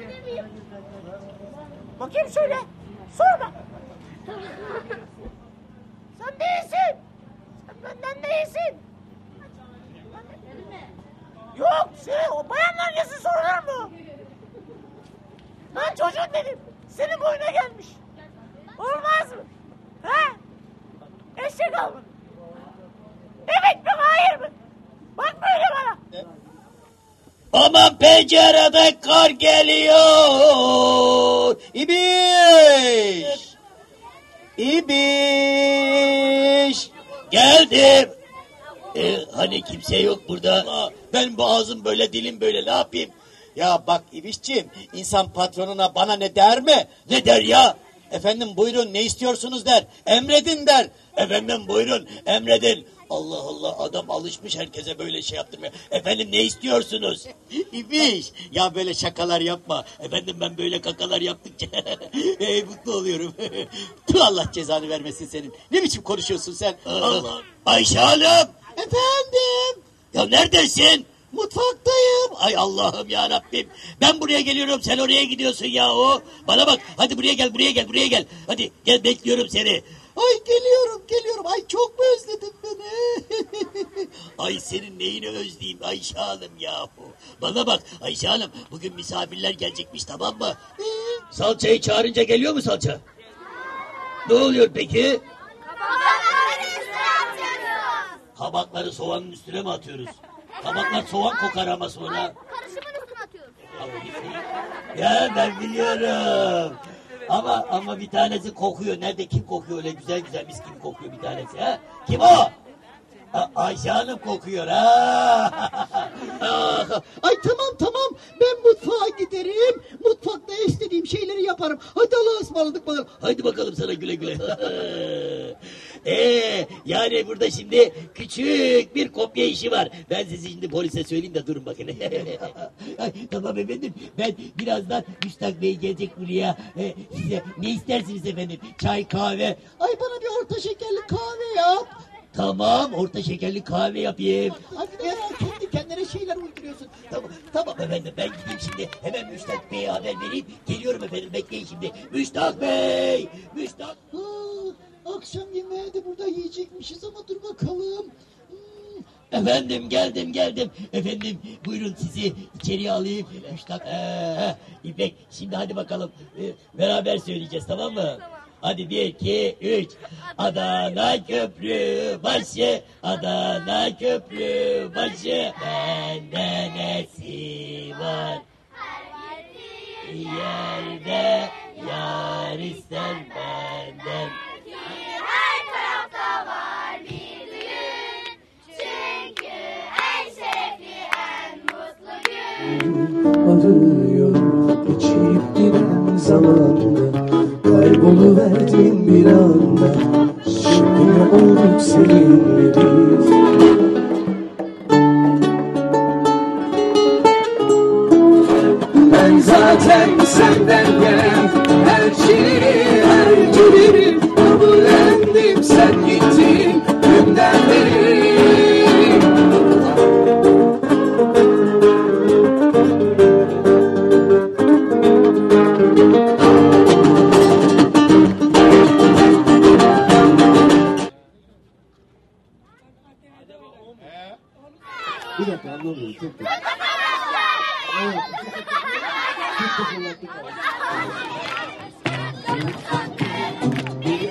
miyim? Bakayım şöyle. Sorma. Sen değilsin. Sen benden değilsin. Yok şey o bayanlar yazı sorulur mu? Ben çocuğun dedim. Senin boyuna gelmiş. Olmaz mı? Ha? Eşek alma. Evet mi hayır mı? Bak böyle bana. Aman pencerede kar geliyor. İbiş. İbiş. Geldim. Ee, hani kimse yok burada. Ben boğazım böyle dilim böyle ne yapayım? Ya bak İbişciğim insan patronuna bana ne der mi? Ne der ya? Efendim buyurun ne istiyorsunuz der. Emredin der. Efendim buyurun emredin. Allah Allah adam alışmış herkese böyle şey yaptırmaya. Efendim ne istiyorsunuz? İbiş ya böyle şakalar yapma. Efendim ben böyle kakalar yaptıkça e, mutlu oluyorum. Tüh Allah cezanı vermesin senin. Ne biçim konuşuyorsun sen? Allah. Ayşe Hanım. Efendim. Ya neredesin? Mutfaktayım. Ay Allah'ım ya Rabbim. Ben buraya geliyorum sen oraya gidiyorsun yahu. Bana bak hadi buraya gel buraya gel buraya gel. Hadi gel bekliyorum seni. Ay geliyorum geliyorum. Ay çok mu özledin beni? Ay senin neyini özleyeyim Ayşe Hanım yahu. Bana bak Ayşe Hanım bugün misafirler gelecekmiş tamam mı? Ee, salçayı çağırınca geliyor mu salça? Ne oluyor peki? Babamın üstüne atıyoruz. Kabakları soğanın üstüne mi atıyoruz? Kabaklar soğan kokar ama sonra. Karışımın üstüne atıyoruz. Ya ben biliyorum. Ama ama bir tanesi kokuyor. Nerede kim kokuyor öyle güzel güzel mis gibi kokuyor bir tanesi ha? Kim o? A- Ayşe Hanım kokuyor ha. Ay tamam tamam ben mutfağa giderim. Mutfakta istediğim şeyleri yaparım. Hadi Allah'a ısmarladık bakalım. Haydi bakalım sana güle güle. Ee, yani burada şimdi küçük bir kopya işi var. Ben sizi şimdi polise söyleyeyim de durun bakın. Ay, tamam efendim. Ben birazdan Müstak Bey gelecek buraya. Ee, size ne istersiniz efendim? Çay, kahve. Ay bana bir orta şekerli kahve yap. Tamam, orta şekerli kahve yapayım. Ay bir de herhalde kendi kendine şeyler uyduruyorsun. Tamam, tamam efendim. Ben gideyim şimdi. Hemen Müştak Bey'e haber vereyim. Geliyorum efendim. Bekleyin şimdi. Müştak Bey! Müştak... Aa, akşam yemeği de burada yiyecekmişiz ama dur bakalım. Hmm, Efendim geldim geldim. Efendim buyurun sizi içeriye alayım. Müştak. Ee, İpek şimdi hadi bakalım. Ee, beraber söyleyeceğiz tamam mı? Hadi bir, iki, üç. Adana köprü başı, Adana köprü başı. Bende nesi var? Yerde yar ister benden. Arıyor geçip giden zamanda Kayboluverdin bir anda. Şimdi ne olduk seninle biz. Ben zaten senden gelen her şeyi her şeyi Bir dakika anlamıyorum çok kötü. Evet. Çok teşekkürler. Bir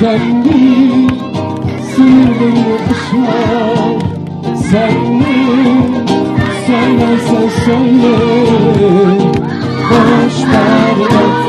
kendini Sınırlarını aşma Sen mi? Söylersen söyle Boş ver